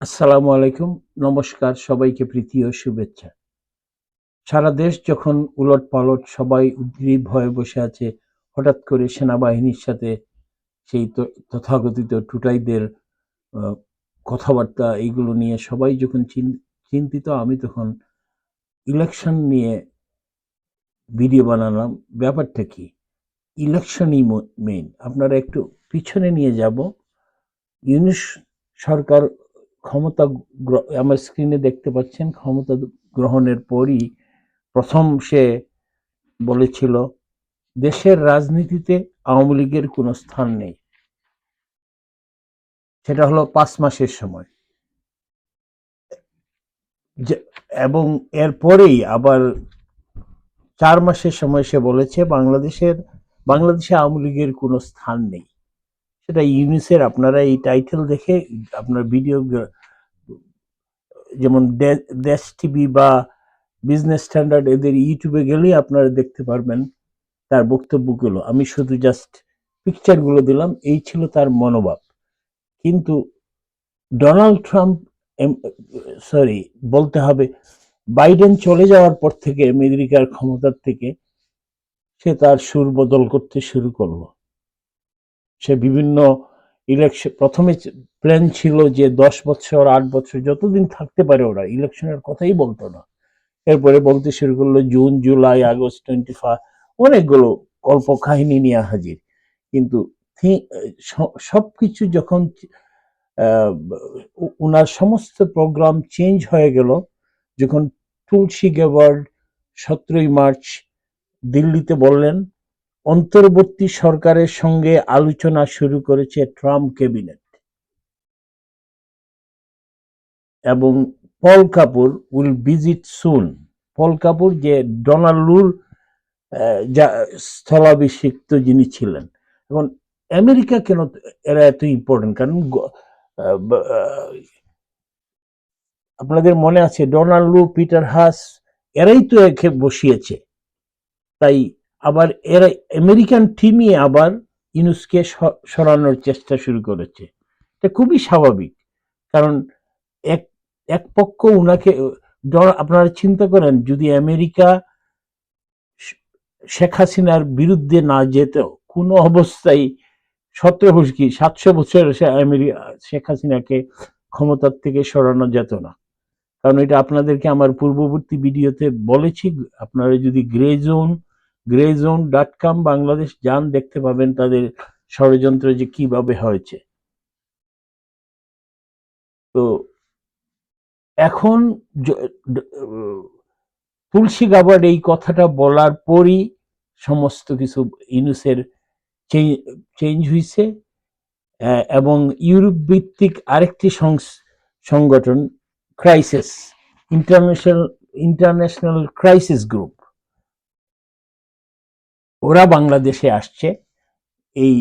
আসসালামু আলাইকুম, নমস্কার, সবাইকে প্রীতি ও শুভেচ্ছা। সারা দেশ যখন উলট পালট সবাই উদ্গ্রীব হয়ে বসে আছে, হঠাৎ করে সেনাবাহিনীর সাথে সেই তথাকথিত টুটাইদের কথাবার্তা এইগুলো নিয়ে সবাই যখন চিন- চিন্তিত, আমি তখন ইলেকশন নিয়ে ভিডিও বানালাম। ব্যাপারটা কি? ইলেকশনই মেইন আপনারা একটু পিছনে নিয়ে যাব। ইউনিশ সরকার ক্ষমতা আমার স্ক্রিনে দেখতে পাচ্ছেন, ক্ষমতা গ্রহণের পরই প্রথম সে বলেছিল, দেশের রাজনীতিতে আওয়ামী লীগের কোনো স্থান নেই। সেটা হলো পাঁচ মাসের সময়। এবং এরপরেই আবার চার মাসের সময় সে বলেছে, বাংলাদেশের, বাংলাদেশে আওয়ামী লীগের কোনো স্থান নেই। সেটা ইউনিসের আপনারা এই টাইটেল দেখে আপনার ভিডিও যেমন দেশ টিভি বা বিজনেস স্ট্যান্ডার্ড এদের ইউটিউবে গেলেই আপনারা দেখতে পারবেন তার বক্তব্যগুলো। আমি শুধু জাস্ট পিকচারগুলো দিলাম, এই ছিল তার মনোভাব। কিন্তু ডোনাল্ড ট্রাম্প সরি বলতে হবে বাইডেন চলে যাওয়ার পর থেকে আমেরিকার ক্ষমতার থেকে সে তার সুর বদল করতে শুরু করল। সে বিভিন্ন ইলেকশন প্রথমে প্ল্যান ছিল যে দশ বছর, আট বছর যতদিন থাকতে পারে ওরা, ইলেকশনের কথাই বলতো না। এরপরে বলতে শুরু করল June, July, August twenty five অনেকগুলো গল্প কাহিনী নিয়ে হাজির। কিন্তু সব কিছু যখন ওনার সমস্ত প্রোগ্রাম চেঞ্জ হয়ে গেল, যখন তুলসী গেওয়ার্ড সতেরোই মার্চ দিল্লিতে বললেন অন্তর্বর্তী সরকারের সঙ্গে আলোচনা শুরু করেছে ট্রাম্প ক্যাবিনেট। এবং Paul Kapur will visit soon. Paul Kapur যে ডোনাল্ডুর যা স্থলাভিষিক্ত যিনি ছিলেন। এখন আমেরিকা কেন এরা এত ইম্পর্টেন্ট কারণ আপনাদের মনে আছে ডোনাল্ডু পিটার হাস, এরাই তো একে বসিয়েছে। তাই আবার এরা আমেরিকান টিমই আবার ইউনুসকে সরানোর চেষ্টা শুরু করেছে। এটা খুবই স্বাভাবিক। কারণ এক এক পক্ষ উনাকে আপনারা চিন্তা করেন, যদি আমেরিকা শেখ হাসিনার বিরুদ্ধে না যেত কোনো অবস্থায় সতেরো কি সাতশো বছর আমেরিকা, শেখ হাসিনাকে ক্ষমতার থেকে সরানো যেত না। কারণ এটা আপনাদেরকে আমার পূর্ববর্তী ভিডিওতে বলেছি, আপনারা যদি grey zone grey zone dot com Bangladesh যান, দেখতে পাবেন তাদের ষড়যন্ত্র যে কীভাবে হয়েছে। তো এখন তুলসী গাবার্ড এই কথাটা বলার পরই সমস্ত কিছু ইউনুসের চেঞ্জ হয়েছে এবং ইউরোপ ভিত্তিক আরেকটি সংগঠন, crisis, international international crisis group. ওরা বাংলাদেশে আসছে। এই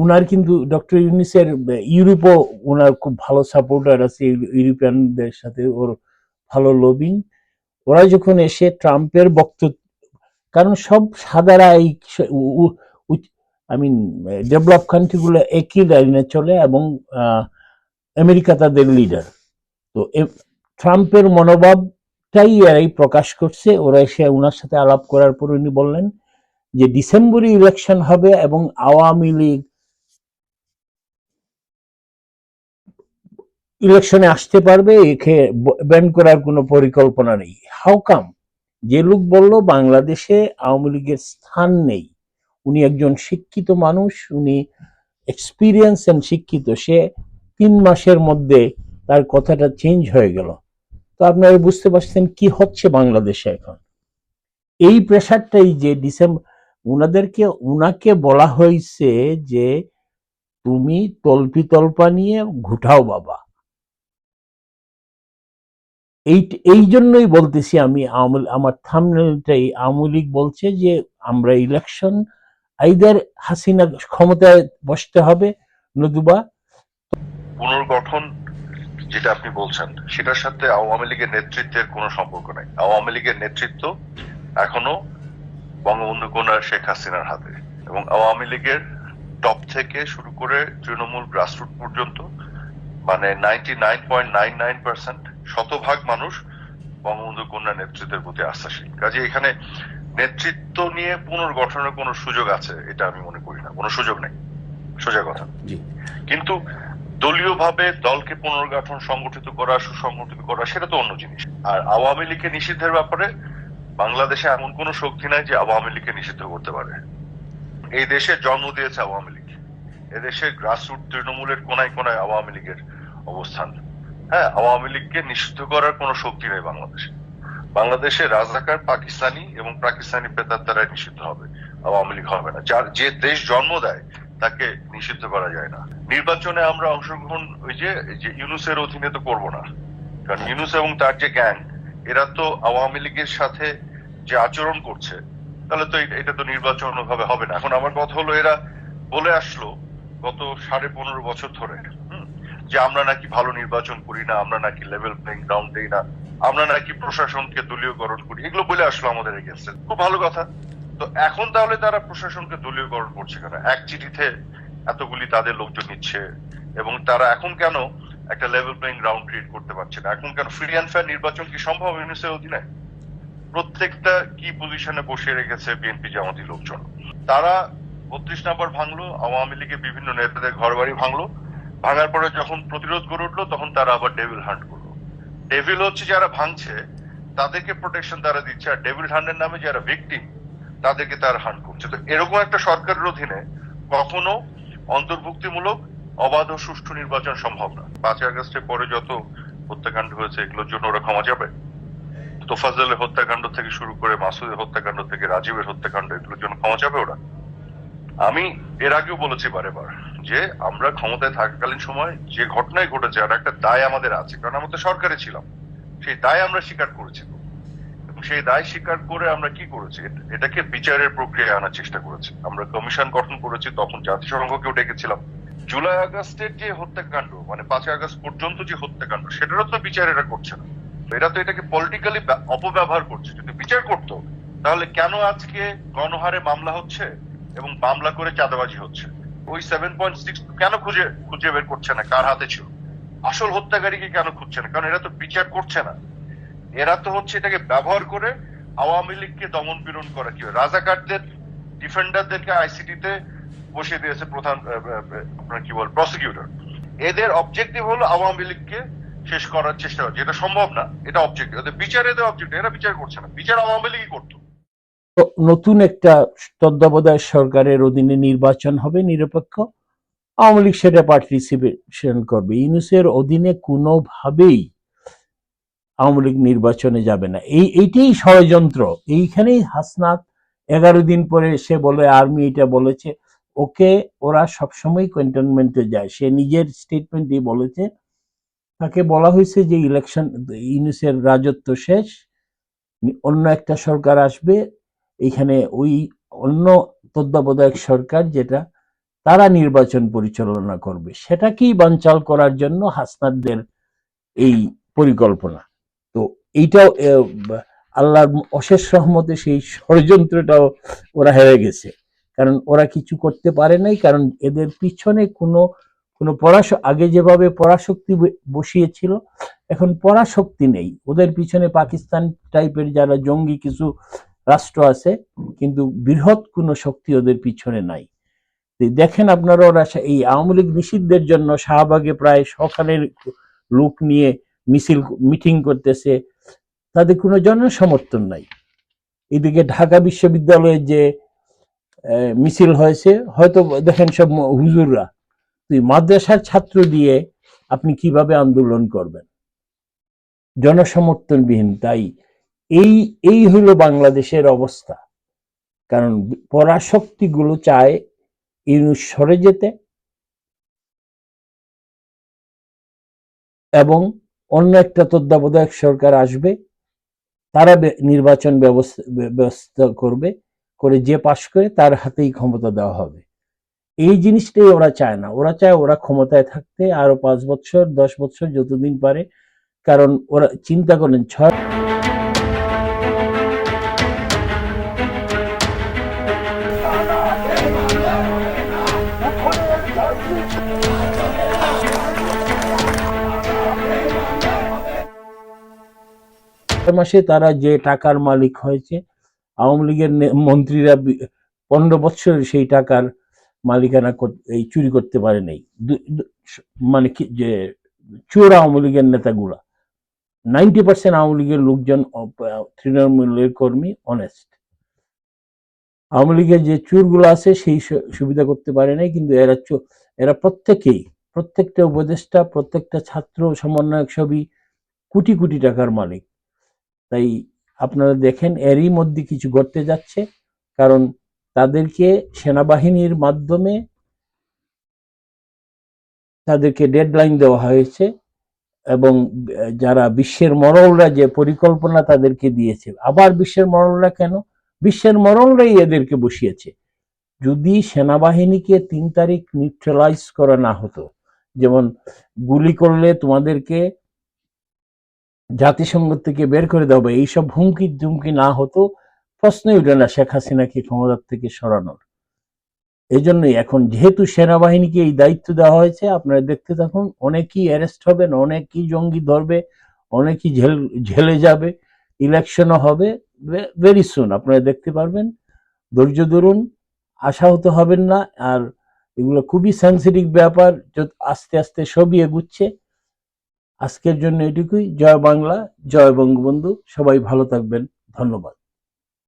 উনার কিন্তু ডক্টর ইউনিসের, ইউরোপও ওনার খুব ভালো সাপোর্টার আছে ইউরোপিয়ানদের সাথে ওর ভালো লবিং। ওরা যখন এসে ট্রাম্পের বক্তব্য কারণ সব সাদারা এই আই মিন ডেভেলপ কান্ট্রিগুলো একই লাইনে চলে এবং আমেরিকা তাদের লিডার তো ট্রাম্পের মনোভাবটাই এরাই প্রকাশ করছে। ওরা এসে ওনার সাথে আলাপ করার পর উনি বললেন যে ডিসেম্বরে ইলেকশন হবে এবং আওয়ামী লীগ ইলেকশনে আসতে পারবে, একে ব্যান করার কোনো পরিকল্পনা নেই। হাউ কাম যে লোক বলল, বাংলাদেশে আওয়ামী লীগের স্থান নেই। উনি একজন শিক্ষিত মানুষ, উনি এক্সপিরিয়েন্স এন্ড শিক্ষিত। সে তিন মাসের মধ্যে তার কথাটা চেঞ্জ হয়ে গেল। তো আপনারা বুঝতে পারছেন কি হচ্ছে বাংলাদেশে এখন। এই প্রেশারটাই যে ডিসেম্বর উনাদেরকে, উনাকে বলা হয়েছে যে, তুমি তল্পি তল্পা নিয়ে ঘুটাও বাবা। এই এই জন্যই বলতেছি আমি আমার থামনেলটাই আওয়ামী লীগ বলছে যে, আমরা ইলেকশন আইদার হাসিনা ক্ষমতায় বসতে হবে, নতুবা পুনর্গঠন যেটা আপনি বলছেন, সেটার সাথে আওয়ামী লীগের নেতৃত্বের কোনো সম্পর্ক নাই। আওয়ামী লীগের নেতৃত্ব এখনও বঙ্গবন্ধু কন্যা শেখ হাসিনার হাতে। এবং আওয়ামী লীগের টপ থেকে শুরু করে তৃণমূল গ্রাসরুট পর্যন্ত মানে ninety nine point nine nine percent শতভাগ মানুষ বঙ্গবন্ধু কন্যা নেতৃত্বের প্রতি আস্থাশীল। কাজে এখানে নেতৃত্ব নিয়ে পুনর্গঠনের কোনো সুযোগ আছে এটা আমি মনে করি না। কোনো সুযোগ নেই। সোজা কথা। কিন্তু দলীয়ভাবে দলকে পুনর্গঠন সংগঠিত করা সুসংগঠিত করা সেটা তো অন্য জিনিস। আর আওয়ামী লীগকে নিষিদ্ধের ব্যাপারে বাংলাদেশে এমন কোন শক্তি নাই যে আওয়ামী লীগকে নিষিদ্ধ করতে পারে। এই দেশে জন্ম দিয়েছে আওয়ামী লীগ। এদেশের গ্রাসরুট তৃণমূলের কোনায় কোনায় আওয়ামী লীগের অবস্থান। হ্যাঁ আওয়ামী লীগকে নিষিদ্ধ করার কোনো শক্তি নেই বাংলাদেশে। বাংলাদেশে রাজাকার পাকিস্তানি এবং পাকিস্তানি পেতার দ্বারা নিষিদ্ধ হবে। আওয়ামী লীগ হবে না। যার যে দেশ জন্ম দেয়, তাকে নিষিদ্ধ করা যায় না। নির্বাচনে আমরা অংশগ্রহণ ওই যে ইউনুসের অধীনে তো করব না। কারণ ইউনুস এবং তার যে গ্যাং এরা তো আওয়ামী লীগের সাথে যে আচরণ করছে, তাহলে তো এটা- তো নির্বাচন ভাবে হবে না। এখন আমার কথা হলো, এরা বলে আসলো গত সাড়ে পনেরো বছর ধরে যে আমরা নাকি ভালো নির্বাচন করি না, আমরা নাকি লেভেল প্লেইং গ্রাউন্ড দেই না, আমরা নাকি প্রশাসনকে দলীয়করণ করি। এগুলো বলে আসলো আমাদের এগেনস্টে খুব ভালো কথা। তো এখন তাহলে তারা প্রশাসনকে দলীয়করণ করছে কেন? এক চিঠিতে এতগুলি তাদের লোকজন নিচ্ছে, এবং তারা এখন কেন একটা লেভেল প্লেইং গ্রাউন্ড ক্রিয়েট করতে পারছে না। এখন কেন ফ্রি অ্যান্ড ফেয়ার নির্বাচন কি সম্ভব ইউনিসের অধীনে? প্রত্যেকটা কি পজিশনে বসিয়ে রেখেছে বিএনপি জামাতি লোকজন। তারা বত্রিশ নাম্বার ভাঙলো, আওয়ামী লীগের বিভিন্ন নেতাদের ঘর বাড়ি ভাঙলো। ভাঙার পরে যখন প্রতিরোধ গড়ে উঠল, তখন তারা আবার ডেভিল হান্ট করল। ডেভিল হচ্ছে যারা ভাঙছে, তাদেরকে প্রোটেকশন তারা দিচ্ছে। আর ডেভিল হান্টের নামে যারা ভিকটিম তাদেরকে তারা হান্ট করছে। তো এরকম একটা সরকারের অধীনে কখনো অন্তর্ভুক্তিমূলক অবাধ ও সুষ্ঠু নির্বাচন সম্ভব না। পাঁচই আগস্টের পরে যত হত্যাকাণ্ড হয়েছে, এগুলোর জন্য ওরা ক্ষমা যাবে তোফাজলের হত্যাকাণ্ড থেকে শুরু করে মাসুদের হত্যাকাণ্ড থেকে রাজীবের হত্যাকাণ্ড, এগুলোর জন্য ক্ষমা যাবে ওরা? আমি এর আগেও বলেছি বারে বার যে আমরা ক্ষমতায় থাকাকালীন সময় যে ঘটনায় ঘটেছে, আর একটা দায় আমাদের আছে, কারণ আমরা তো সরকারে ছিলাম। সেই দায় আমরা স্বীকার করেছি। এবং সেই দায় স্বীকার করে আমরা কি করেছি? এটাকে বিচারের প্রক্রিয়ায় আনার চেষ্টা করেছি। আমরা কমিশন গঠন করেছি, তখন জাতিসংঘকেও ডেকেছিলাম। জুলাই আগস্টের যে হত্যাকাণ্ড মানে পাঁচই আগস্ট পর্যন্ত যে হত্যাকাণ্ড, সেটারও তো বিচার এরা করছে না। এরা তো এটাকে পলিটিক্যালি অপব্যবহার করছে। যদি বিচার করতো, তাহলে কেন আজকে গণহারে মামলা হচ্ছে এবং মামলা করে চাঁদাবাজি হচ্ছে? ওই সেভেন পয়েন্ট সিক্স কেন খুঁজে খুঁজে বের করছে না? কার হাতে ছিল? আসল হত্যাকারীকে কেন খুঁজছে না? কারণ এরা তো বিচার করছে না। এরা তো হচ্ছে এটাকে ব্যবহার করে আওয়ামী লীগকে দমন পীড়ন করা কি? রাজাকারদের ডিফেন্ডারদেরকে আইসিটিতে বসিয়ে দিয়েছে প্রধান আপনার কি বল প্রসিকিউটর এদের অবজেক্টিভ হলো আওয়ামী লীগকে শেষ করার চেষ্টা করা, যেটা সম্ভব না, এটা অবজেক্টিভ এদের বিচার এদের অবজেক্টিভ এরা বিচার করছে না, বিচার আওয়ামী লীগই করতো। নতুন একটা তত্ত্বাবধায়ক সরকারের অধীনে নির্বাচন হবে নিরপেক্ষ, আওয়ামী লীগ সেটা পার্টিসিপেশন করবে। ইউনুসের অধীনে কোনোভাবেই আওয়ামী লীগ নির্বাচনে যাবে না। এই, এইটাই ষড়যন্ত্র। এইখানেই হাসনাত এগারো দিন পরে সে বলে, আর্মি এটা বলেছে ওকে ওরা সবসময় ক্যান্টনমেন্টে যায়। সে নিজের স্টেটমেন্টে বলেছে। তাকে বলা হয়েছে যে ইলেকশন ইউনুসের রাজত্ব শেষ। অন্য একটা সরকার আসবে। এখানে ওই অন্য তত্ত্বাবধায়ক সরকার যেটা, তারা নির্বাচন পরিচালনা করবে। সেটাকেই বানচাল করার জন্য হাসনাতদের এই পরিকল্পনা। তো এইটাও আল্লাহর অশেষ রহমতে সেই ষড়যন্ত্রটাও ওরা হেরে গেছে। কারণ ওরা কিছু করতে পারে নাই, কারণ এদের পিছনে কোনো কোনো পরাশ, আগে যেভাবে পরাশক্তি বসিয়েছিল, এখন পরাশক্তি নেই। ওদের পিছনে পাকিস্তান টাইপের যারা জঙ্গি কিছু রাষ্ট্র আছে, কিন্তু বৃহৎ কোনো শক্তি ওদের পিছনে নাই। দেখেন আপনারা ওরা এই আওয়ামী লীগ নিষিদ্ধের জন্য শাহবাগে প্রায় সকালের লোক নিয়ে মিছিল মিটিং করতেছে, তাদের কোনো জনসমর্থন নাই। এদিকে ঢাকা বিশ্ববিদ্যালয়ে যে মিছিল হয়েছে, হয়তো দেখেন সব হুজুররা। তুই মাদ্রাসার ছাত্র দিয়ে আপনি কীভাবে আন্দোলন করবেন? জনসমর্থনবিহীন, তাই এই এই হলো বাংলাদেশের অবস্থা। কারণ পরাশক্তিগুলো চায় ইউনুস সরে যেতে এবং অন্য একটা তত্ত্বাবধায়ক সরকার আসবে, তারা নির্বাচন ব্যবস্থা ব্যবস্থা করবে। করে যে পাশ করে তার হাতেই ক্ষমতা দেওয়া হবে। এই জিনিসটাই ওরা চায় না। ওরা চায় ওরা ক্ষমতায় থাকতে আরও পাঁচ বছর, দশ বছর যতদিন পারে, কারণ ওরা চিন্তা করেন ছয় মাসে তারা যে টাকার মালিক হয়েছে আওয়ামী লীগের মন্ত্রীরা পনেরো বছর সেই টাকার মালিকানা এই চুরি করতে পারে নাই মানে কি যে, চোর আওয়ামী লীগের নেতাগুলা। নাইনটি পার্সেন্ট আওয়ামী লীগের লোকজন তৃণমূলের কর্মী অনেস্ট আওয়ামী লীগের যে চুরগুলো আছে, সেই সুবিধা করতে পারে নাই, কিন্তু এরা এরা প্রত্যেকেই, প্রত্যেকটা উপদেষ্টা, প্রত্যেকটা ছাত্র, সমন্বয়ক সবই কোটি কোটি টাকার মালিক। তাই আপনারা দেখেন এরই মধ্যে কিছু ঘটতে যাচ্ছে, কারণ তাদেরকে সেনাবাহিনীর মাধ্যমে তাদেরকে ডেডলাইন দেওয়া হয়েছে এবং যারা বিশ্বের মরলরা যে পরিকল্পনা তাদেরকে দিয়েছে, আবার বিশ্বের মরলরা কেন? বিশ্বের মরলরাই এদেরকে বসিয়েছে। যদি সেনাবাহিনীকে তিন তারিখ নিউট্রালাইজ করা না হতো, যেমন গুলি করলে তোমাদেরকে জাতিসংঘ থেকে বের করে দেওয়া এইসব হুমকি ধুমকি না হতো, প্রশ্নই উঠে না শেখ হাসিনাকে ক্ষমতার থেকে সরানোর। এই জন্যই এখন যেহেতু সেনাবাহিনীকে এই দায়িত্ব দেওয়া হয়েছে, আপনারা দেখতে থাকুন, অনেকেই অ্যারেস্ট হবেন, অনেকেই জঙ্গি ধরবে, অনেকেই ঝেল, ঝেলে যাবে, ইলেকশনও হবে ভেরি সুন আপনারা দেখতে পারবেন। ধৈর্য ধরুন, আশাহত হবেন না, আর এগুলো খুবই সেন্সিটিভ ব্যাপার আস্তে আস্তে সবই এগুচ্ছে। আজকের জন্য এটুকুই। জয় বাংলা জয় বঙ্গবন্ধু। সবাই ভালো থাকবেন। ধন্যবাদ।